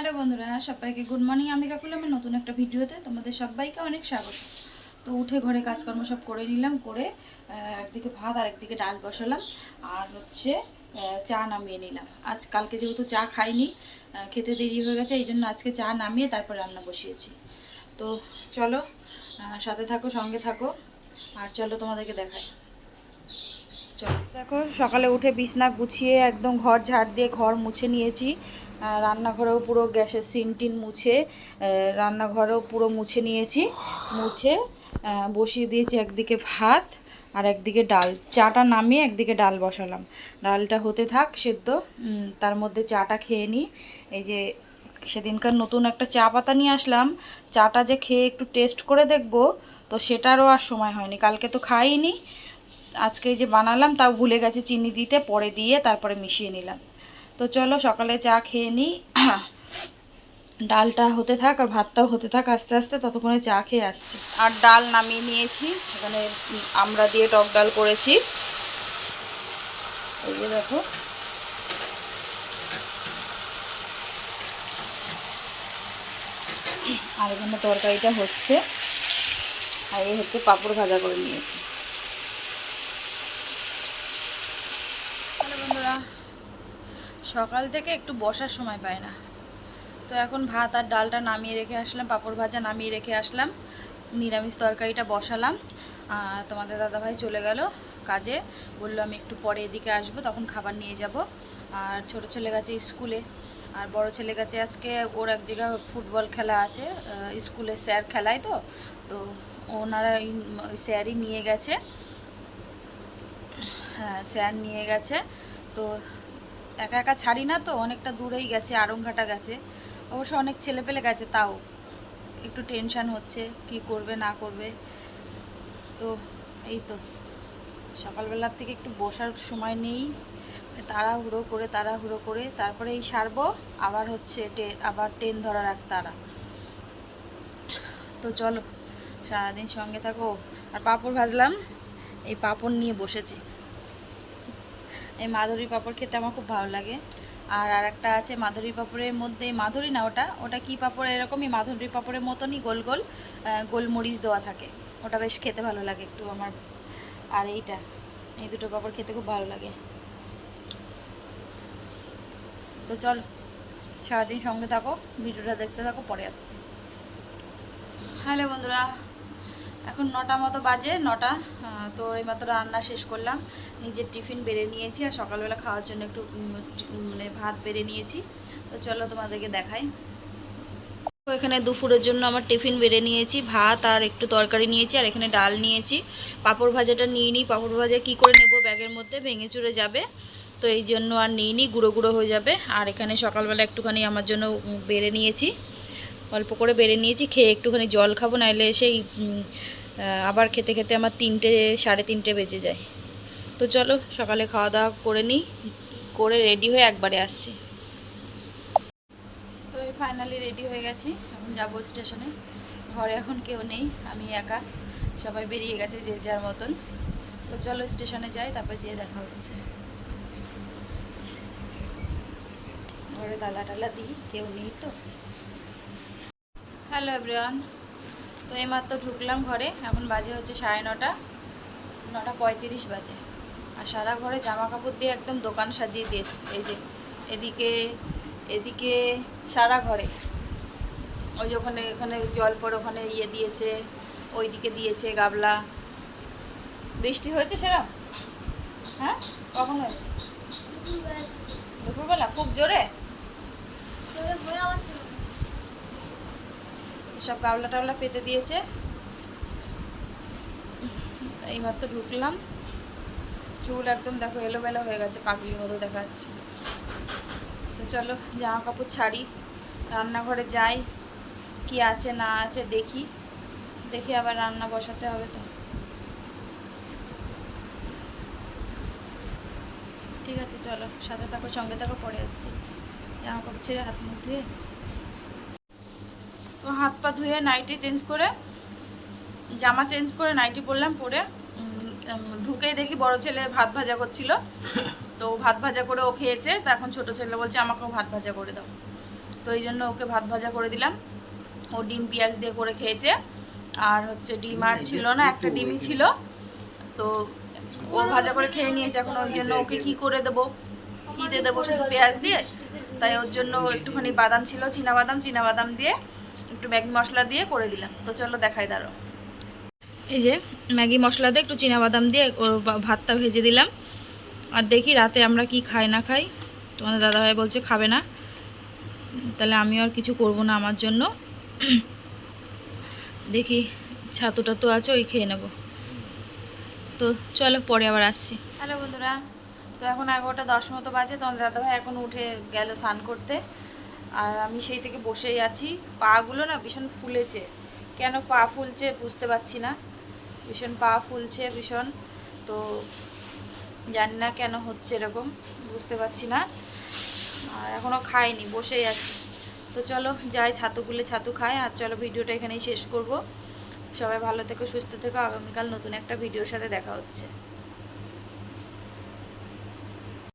Hello বন্ধুরা, সবাইকে good morning. আমি কাকুল, আমার নতুন একটা ভিডিওতে তোমাদের সবাইকে অনেক স্বাগত। তো উঠে ঘরে কাজকর্ম সব করে নিলাম, করে একদিকে ভাত আর একদিকে ডাল বসালাম। আর হচ্ছে চা নামিয়ে নিলাম। আজ কালকে যেহেতু চা খাইনি খেতে দেরি হয়ে গেছে, এই জন্য আজকে চা নামিয়ে তারপর রান্না বসিয়েছি। তো চলো সাথে থাকো, সঙ্গে থাকো, আর চলো তোমাদেরকে দেখাই। চলো। দেখো, সকালে উঠে বিছনা গুছিয়ে একদম ঘর ঝাড় দিয়ে ঘর মুছে নিয়েছি। রান্নাঘরেও পুরো গ্যাসের সিন টিন মুছে রান্নাঘরেও পুরো মুছে নিয়েছি। মুছে বসিয়ে দিয়েছি একদিকে ভাত আর একদিকে ডাল। চাটা নামিয়ে একদিকে ডাল বসালাম। ডালটা হতে থাক, সেদ্ধ। তার মধ্যে চাটা খেয়ে নিই। এই যে সেদিনকার নতুন একটা চা পাতা নিয়ে আসলাম। চাটা যে খেয়ে একটু টেস্ট করে দেখব, তো সেটারও আর সময় হয়নি। কালকে তো খাইনি। আজকে যে বানালাম, তাও ভুলে গেছে চিনি দিতে। পরে দিয়ে তারপরে মিশিয়ে নিলাম। তো চলো সকালে চা খেয়ে নিই। ডালটা হতে থাক আর ভাতটাও হতে থাক, আস্তে আস্তে ততক্ষণে চা খেয়ে আসছি। আর ডাল নামিয়ে নিয়েছি, এখানে আমরা দিয়ে টক ডাল করেছি। এই যে দেখো। আর এখানে তরকারিটা হচ্ছে। আর এই হচ্ছে পাঁপড় ভাজা করে নিয়েছি হ্যালো বন্ধুরা সকাল থেকে একটু বসার সময় পায় না। তো এখন ভাত আর ডালটা নামিয়ে রেখে আসলাম, পাঁপড় ভাজা নামিয়ে রেখে আসলাম, নিরামিষ তরকারিটা বসালাম। তোমাদের দাদাভাই চলে গেল কাজে, বলল আমি একটু পরে এদিকে আসব, তখন খাবার নিয়ে যাব। আর ছোট ছেলে গেছে স্কুলে, আর বড় ছেলে গেছে আজকে ওর এক জায়গায় ফুটবল খেলা আছে স্কুলে স্যার খেলায় তো তো ওনারা স্যারই নিয়ে গেছে। হ্যাঁ স্যার নিয়ে গেছে, তো একা একা ছাড়ি না তো, অনেকটা দূরেই গেছে আরংঘাটা গেছে। অবশ্য অনেক ছেলে পেলে গেছে তাও। একটু টেনশান হচ্ছে, কি করবে, না করবে। তো এই তো। সকালবেলার থেকে একটু বসার সময় নেই। তাড়াহুড়ো করে তাড়াহুড়ো করে, তারপরে এই সারবো, আবার হচ্ছে আবার ট্রেন ধরার এক তারা তো চলো, সারাদিন সঙ্গে থাকো। আর পাঁপড় ভাজলাম, এই পাঁপড় নিয়ে বসেছি। এই মাধুরী পাঁপড় খেতে আমার খুব ভালো লাগে। আর আর একটা আছে মাধুরী পাঁপড়ের মধ্যে মাধুরী না ওটা? ওটা কি পাঁপড়? এরকমই মাধুরী পাঁপড়ের মতনই গোল গোল গোলমরিচ দেওয়া থাকে। ওটা বেশ খেতে ভালো লাগে একটু আমার। আর এইটা, এই দুটো পাঁপড় খেতে খুব ভালো লাগে। তো চল, সারাদিন সঙ্গে থাকো, ভিডিওটা দেখতে থাকো, পরে আসছি। হ্যালো বন্ধুরা, এখন নটা মতো বাজে, নটা। তো এইমাত্র রান্না শেষ করলাম। নিজের টিফিন বেড়ে নিয়েছি আর সকালবেলা খাওয়ার জন্য একটু মানে ভাত বেড়ে নিয়েছি। তো চলো তোমাদেরকে দেখাই। তো এখানে দুপুরের জন্য আমার টিফিন বেড়ে নিয়েছি, ভাত আর একটু তরকারি নিয়েছি আর এখানে ডাল নিয়েছি। পাঁপড় ভাজাটা নিয়ে নিই। পাঁপড় ভাজা কী করে নেব ব্যাগের মধ্যে? ভেঙে চুরে যাবে। তো এই জন্য আর নিয়ে নিই গুঁড়ো গুঁড়ো হয়ে যাবে। আর এখানে সকালবেলা একটুখানি আমার জন্য বেড়ে নিয়েছি। অল্প করে বেড়ে নিয়েছি। খেয়ে একটুখানি জল খাব নাহলে সেই আবার খেতে খেতে আমার তিনটে, সাড়ে তিনটে বেজে যায়। তো চলো, সকালে খাওয়া দাওয়া করে নিই, করে রেডি হয়ে একবারে আসছি। তো ফাইনালি রেডি হয়ে গেছি, এখন যাব স্টেশনে ঘরে এখন কেউ নেই, আমি একা। সবাই বেরিয়ে গেছে যে যার মতন। তো চলো স্টেশনে যাই, তারপর যেয়ে দেখা হচ্ছে। ঘরে তালা টালা দিই, কেউ নেই তো। হ্যালো এভরিওয়ান তো এইমাত্র ঢুকলাম ঘরে, এখন বাজে হচ্ছে সাড়ে নটা নটা পঁয়ত্রিশ বাজে। আর সারা ঘরে জামা কাপড় দিয়ে একদম দোকান সাজিয়ে দিয়েছে, এই যে এদিকে এদিকে সারা ঘরে। ওই ওখানে ওখানে জল পড়ে ওখানে ইয়ে দিয়েছে, ওইদিকে দিয়েছে গাবলা। বৃষ্টি হয়েছে সেরকম হ্যাঁ? কখন হয়েছে? দুপুরবেলা? খুব জোরে? সব গাবলা টাওলা পেতে দিয়েছে। এইমাত্র ঢুকলাম। চুল একদম দেখো এলোমেলো হয়ে গেছে পাগলির মতো দেখা যাচ্ছে তো চলো জামা কাপড় ছাড়ি, রান্নাঘরে যাই, কি আছে না আছে দেখি। দেখি আবার রান্না বসাতে হবে তো। ঠিক আছে, চলো সাথে থাকো, সঙ্গে থাকো, পরে আসছি। জামা কাপড় ছেড়ে হাত মুখ তো হাত পা ধুয়ে নাইটি চেঞ্জ করে জামা চেঞ্জ করে নাইটি পরলাম পরে ঢুকেই দেখি বড় ছেলে ভাত ভাজা করছিল। তো ভাত ভাজা করে ও খেয়েছে তা এখন ছোট ছেলে বলছে আমাকেও ভাত ভাজা করে দাও। তো তো এই জন্য ওকে ভাত ভাজা করে দিলাম। ও ডিম পেঁয়াজ দিয়ে করে খেয়েছে আর হচ্ছে ডিম আর ছিল না একটা ডিমই ছিল। তো ও ভাজা করে খেয়ে নিয়েছে এখন ওই জন্য ওকে কি করে দেবো? কী দিয়ে দেবো? শুধু পেঁয়াজ দিয়ে? তাই ওর জন্য একটুখানি বাদাম ছিল চীনা বাদাম চীনা বাদাম দিয়ে একটু ম্যাগি মশলা দিয়ে করে দিলাম। তো চলো দেখাই দাঁড়ো এই যে ম্যাগি মশলা দিয়ে একটু চীনা বাদাম দিয়ে ওর ভাতটা ভেজে দিলাম। আর দেখি রাতে আমরা কি খাই না খাই। তোমাদের দাদাভাই বলছে খাবে না। তাহলে আমিও আর কিছু করব না আমার জন্য। দেখি ছাতুটা তো আছে ওই খেয়ে নেব। তো চলো পরে আবার আসছি। হ্যালো বন্ধুরা তো এখন এগারোটা দশ মতো বাজে। তোমাদের দাদাভাই এখন উঠে গেল স্নান করতে। আর আমি সেই থেকে বসেই আছি। পাগুলো না ভীষণ ফুলেছে। কেন পা ফুলছে বুঝতে পারছি না। ভীষণ পা ফুলছে, ভীষণ। তো জানি না কেন হচ্ছে এরকম, বুঝতে পারছি না। আর এখনও খাইনি, বসেই আছি। তো চলো যাই, ছাতু গুলে ছাতু খাই। আর চলো ভিডিওটা এখানেই শেষ করব। সবাই ভালো থেকো, সুস্থ থেকো। আগামীকাল নতুন একটা ভিডিওর সাথে দেখা হচ্ছে।